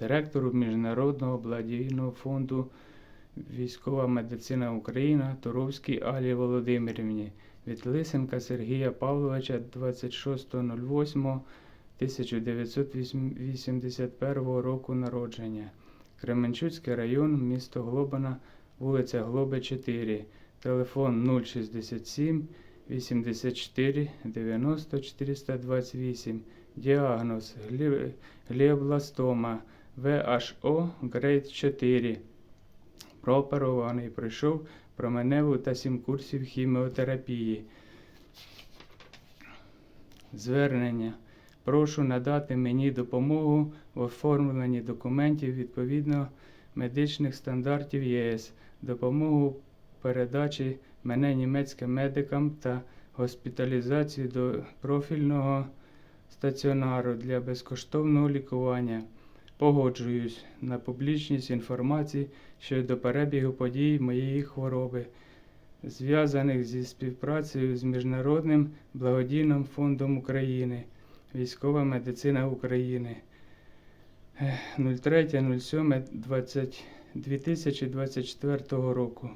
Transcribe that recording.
директору Міжнародного благодійного фонду Військова медицина Україна Туровській Алі Володимирівні від Лисенка Сергія Павловича 26.08.1981 року народження. Кременчуцький район, місто Глобина, вулиця Глоби 4, телефон 067 84 90 428, діагноз глі- гліобластома ВHO грейд 4. Прооперований, пройшов променеву та 7 курсів хіміотерапії. Звернення. Прошу надати мені допомогу в оформленні документів відповідно медичних стандартів ЄС, допомогу передачі мене німецьким медикам та госпіталізацію до профільного стаціонару для безкоштовного лікування. Погоджуюсь на публічність інформації щодо перебігу подій моєї хвороби, зв'язаних зі співпрацею з Міжнародним благодійним фондом України, Військова медицина України. 03.07.2024 року.